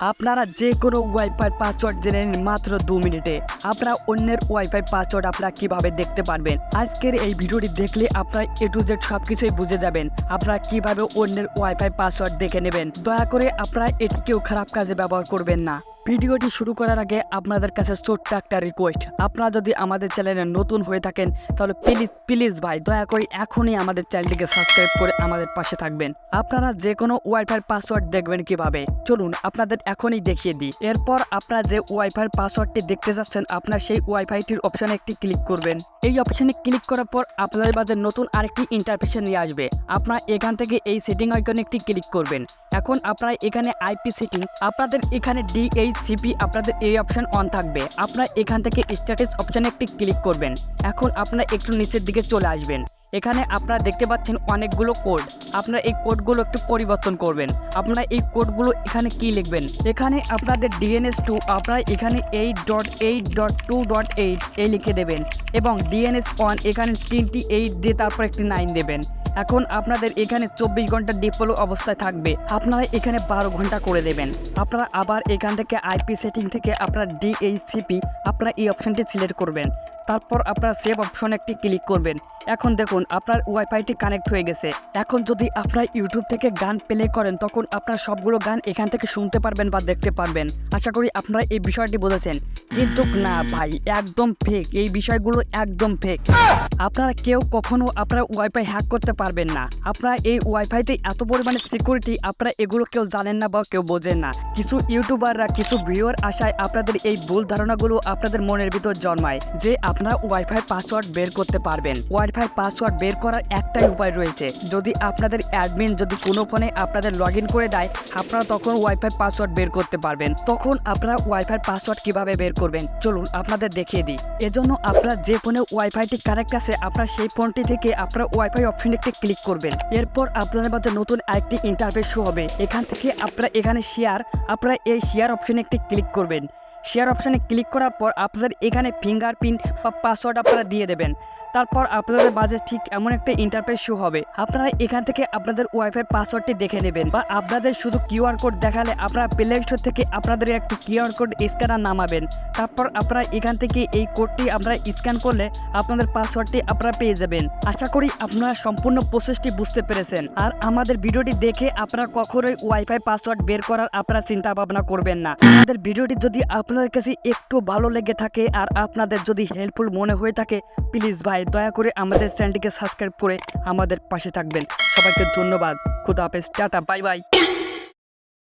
আপনারা যে কোনো ওয়াইফাই পাসওয়ার্ড জেনে নিন মাত্র দু মিনিটে। আপনারা অন্যের ওয়াইফাই পাসওয়ার্ড আপনারা কীভাবে দেখতে পারবেন? আজকের এই ভিডিওটি দেখলে আপনারা এ টু জেড সব কিছুই বুঝে যাবেন। আপনারা কীভাবে অন্যের ওয়াইফাই পাসওয়ার্ড দেখে নেবেন? দয়া করে আপনারা এটি কেউ খারাপ কাজে ব্যবহার করবেন না। ভিডিওটি শুরু করার আগে আপনাদের কাছে ছোট্ট একটা রিকোয়েস্ট আপনারা যদি আমাদের চ্যানেলে নতুন হয়ে থাকেন, তাহলে প্লিজ প্লিজ ভাই, দয়া করে এখনই আমাদের চ্যানেলটিকে সাবস্ক্রাইব করে আমাদের পাশে থাকবেন। আপনারা যে কোনো ওয়াইফাই পাসওয়ার্ড দেখবেন কীভাবে? চলুন, আপনাদের এখনই দেখিয়ে দিই। এরপর আপনারা যে ওয়াইফাই পাসওয়ার্ডটি দেখতে যাচ্ছেন, আপনার সেই ওয়াইফাইটির অপশানে একটি ক্লিক করবেন। এই অপশানে ক্লিক করার পর আপনাদের মাঝে নতুন আরেকটি ইন্টারফেসে নিয়ে আসবে। আপনারা এখান থেকে এই সেটিং আইকনে একটি ক্লিক করবেন। এখন আপনারা এখানে আইপি সেটিং আপনাদের এখানে ডিএইচসিপি আপনাদের এই অপশন অন থাকবে। আপনারা এখান থেকে স্ট্যাটাস অপশানে একটি ক্লিক করবেন। এখন আপনারা একটু নিচের দিকে চলে আসবেন। এখানে আপনারা দেখতে পাচ্ছেন অনেকগুলো কোড আপনারা এই কোডগুলো একটু পরিবর্তন করবেন। আপনারা এই কোডগুলো এখানে কি লিখবেন? এখানে আপনাদের ডিএনএস টু আপনারা এখানে eight dot eight dot two dot eight এই লিখে দেবেন। এবং ডিএনএস ওয়ান এখানে তিনটি এইট দিয়ে তারপর একটি নাইন দেবেন। এখন আপনাদের এখানে চব্বিশ ঘণ্টা ডিপোলো অবস্থায় থাকবে। আপনারা এখানে বারো ঘণ্টা করে দেবেন। আপনারা আবার এখান থেকে আইপি সেটিং থেকে আপনার ডিএইচসিপি আপনারা এই অপশানটি সিলেক্ট করবেন। তারপর আপনার সেভ অপশনে একটি ক্লিক করবেন। এখন দেখুন, আপনার ওয়াইফাইটি কানেক্ট হয়ে গেছে। এখন যদি আপনারা ইউটিউব থেকে গান প্লে করেন, তখন আপনার সবগুলো গান এখান থেকে শুনতে পারবেন বা দেখতে পারবেন। আশা করি আপনারা এই বিষয়টি বুঝেছেন। কিন্তু না ভাই, একদম ফেক এই বিষয়গুলো একদম ফেক আপনারা কেউ কখনো আপনার ওয়াইফাই হ্যাক করতে পারবেন না। আপনারা এই ওয়াইফাইতে এত পরিমাণে সিকিউরিটি আপনারা এগুলো কেউ জানেন না বা কেউ বোঝেন না। কিছু ইউটিউবাররা কিছু ভিউয়ার আশায় আপনাদের এই ভুল ধারণাগুলো আপনাদের মনের ভিতর জন্মায়, যে আপনারা ওয়াইফাই পাসওয়ার্ড বের করতে পারবেন। ওয়াইফাই পাসওয়ার্ড বের করার একটাই উপায় রয়েছে। যদি আপনাদের অ্যাডমিন যদি কোনো ফোনে আপনাদের লগ করে দেয়, আপনারা তখন ওয়াইফাই পাসওয়ার্ড বের করতে পারবেন। তখন আপনারা ওয়াইফাই পাসওয়ার্ড কীভাবে বের করবেন? চলুন আপনাদের দেখিয়ে দিই। এজন্য আপনার যে ফোনে ওয়াইফাইটি কানেক্ট আছে, আপনার সেই ফোনটি থেকে আপনার ওয়াইফাই অপশন একটি ক্লিক করবেন। এরপর আপনাদের মাঝে নতুন আরেকটি ইন্টারফেস হবে। এখান থেকে আপনারা এখানে শেয়ার আপনারা এই শেয়ার অপশনে একটি ক্লিক করবেন। শেয়ার অপশানে ক্লিক করার পর আপনাদের এখানে ফিঙ্গারপ্রিন্ট বা পাসওয়ার্ড আপনারা দিয়ে দেবেন। তারপর আপনাদের বাজে ঠিক এমন একটা ইন্টারফেস শো হবে। আপনারা এখান থেকে আপনাদের ওয়াইফাই পাসওয়ার্ডটি দেখে নেবেন বা আপনাদের শুধু কিউআর কোড দেখালে আপনারা প্লে স্টোর থেকে আপনাদের একটি কিউআর কোড স্ক্যানার নামাবেন। তারপর আপনারা এখান থেকে এই কোডটি আপনারা স্ক্যান করলে আপনাদের পাসওয়ার্ডটি আপনারা পেয়ে যাবেন। আশা করি আপনারা সম্পূর্ণ প্রসেসটি বুঝতে পেরেছেন। আর আমাদের ভিডিওটি দেখে আপনারা কখনোই ওয়াইফাই পাসওয়ার্ড বের করার আপনারা চিন্তা ভাবনা করবেন না। আমাদের ভিডিওটি যদি আপনাদের কাছে একটু ভালো লেগে থাকে আর আপনাদের যদি হেল্পফুল মনে হয়ে থাকে প্লিজ ভাই দয়া করে আমাদের চ্যানেলটিকে সাবস্ক্রাইব করে আমাদের পাশে থাকবেন। সবাইকে ধন্যবাদ। খুদা হাফেজ। Tata bye bye